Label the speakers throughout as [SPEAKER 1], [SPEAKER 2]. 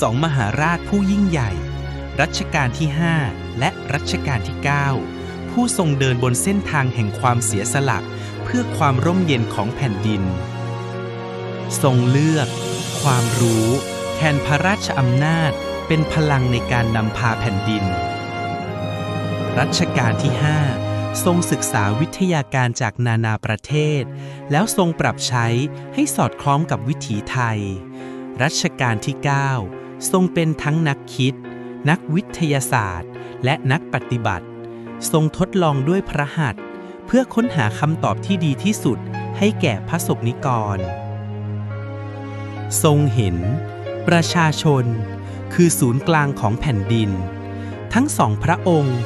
[SPEAKER 1] สองมหาราชผู้ยิ่งใหญ่ รัชกาลที่ 5 และรัชกาลที่ 9 ผู้ทรงเดินบนเส้นทางแห่งความเสียสละเพื่อความร่มเย็นของแผ่นดิน ทรงเลือก ความรู้แทนพระราชอำนาจเป็นพลังในการนำพาแผ่นดิน รัชกาลที่ 5 ทรงศึกษาวิทยาการจากนานาประเทศ แล้วทรงปรับใช้ให้สอดคล้องกับวิถีไทย รัชกาลที่ 9 ทรงเป็นทั้งนักคิด นักวิทยาศาสตร์ และนักปฏิบัติ ทรงทดลองด้วยพระหัตถ์เพื่อค้นหาคำตอบที่ดีที่สุดให้แก่พระสงฆ์นิกร ทรงเห็น ประชาชน คือศูนย์กลางของแผ่นดิน ทั้งสองพระองค์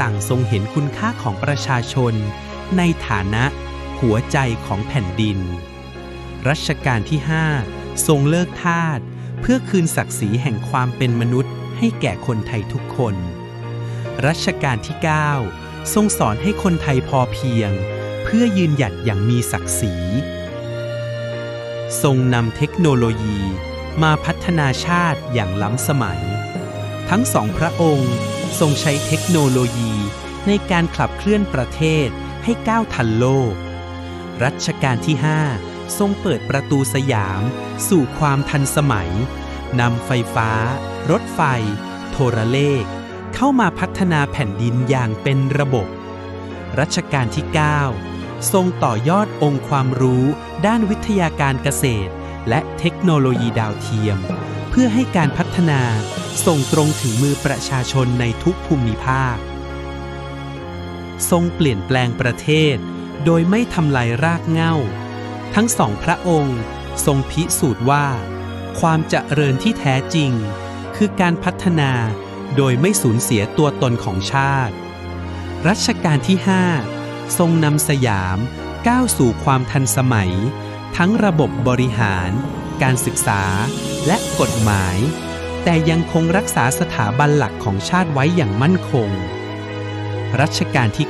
[SPEAKER 1] ต่างทรงเห็นคุณค่าของประชาชน ในฐานะหัวใจของแผ่นดิน รัชกาลที่ 5 ทรงเลิกทาส เพื่อคืนศักดิ์ศรีแห่งความเป็นมนุษย์ให้แก่คนไทยทุกคน รัชกาลที่ 9 ทรงสอนให้คนไทยพอเพียง เพื่อยืนหยัดอย่างมีศักดิ์ศรี ทรงนำเทคโนโลยีมาพัฒนาชาติอย่างล้ำสมัย ทั้งสองพระองค์ทรงใช้เทคโนโลยีในการขับเคลื่อนประเทศให้ก้าวทันโลก รัชกาลที่ 5 ทรงเปิดประตูสยาม สู่ความทันสมัยนำไฟฟ้า รถไฟ โทรเลข เข้ามาพัฒนาแผ่นดินอย่างเป็นระบบ รัชกาลที่ 9 ทรงต่อยอดองค์ความรู้ด้านวิทยาการเกษตร และเทคโนโลยีดาวเทียม เพื่อให้การพัฒนาส่งตรงถึงมือประชาชนในทุกภูมิภาค ทรงเปลี่ยนแปลงประเทศ โดยไม่ทำลายรากเหง้า ทั้งสองพระองค์ทรงพิสูจน์ว่า ความเจริญที่แท้จริง คือการพัฒนาโดยไม่สูญเสียตัวตนของชาติ รัชกาลที่ 5 ทรงนำสยามก้าวสู่ความทันสมัย ทั้งระบบบริหาร การศึกษาและกฎหมาย แต่ยังคงรักษาสถาบันหลักของชาติไว้อย่างมั่นคง รัชกาลที่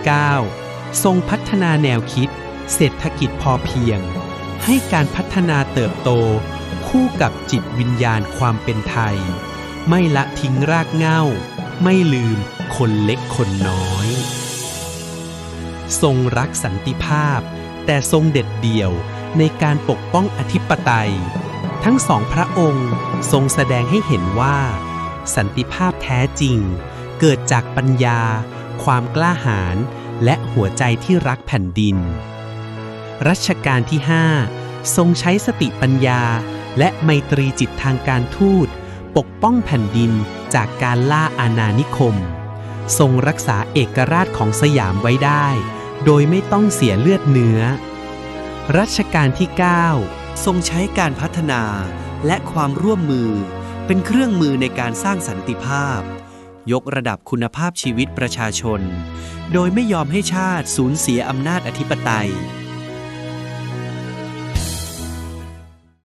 [SPEAKER 1] 9 ทรงพัฒนาแนวคิด เศรษฐกิจพอเพียง ให้การพัฒนาเติบโต คู่กับจิตวิญญาณความเป็นไทย ไม่ละทิ้งรากเหง้า ไม่ลืมคนเล็กคนน้อย ทรงรักสันติภาพ แต่ทรงเด็ดเดี่ยวในการปกป้องอธิปไตย ทั้งสองพระองค์ทรงแสดงให้เห็นว่า สันติภาพแท้จริง เกิดจากปัญญา ความกล้าหาญและหัวใจที่รักแผ่นดิน รัชกาลที่ 5 ทรงใช้สติปัญญา และไมตรีจิตทางการทูต ปกป้องแผ่นดินจากการล่าอาณานิคม ทรงรักษาเอกราชของสยามไว้ได้ โดยไม่ต้องเสียเลือดเนื้อ รัชกาลที่ 9 ทรงใช้การพัฒนาและความร่วมมือ เป็นเครื่องมือในการสร้างสันติภาพ ยกระดับคุณภาพชีวิตประชาชน โดยไม่ยอมให้ชาติสูญเสียอำนาจอธิปไตย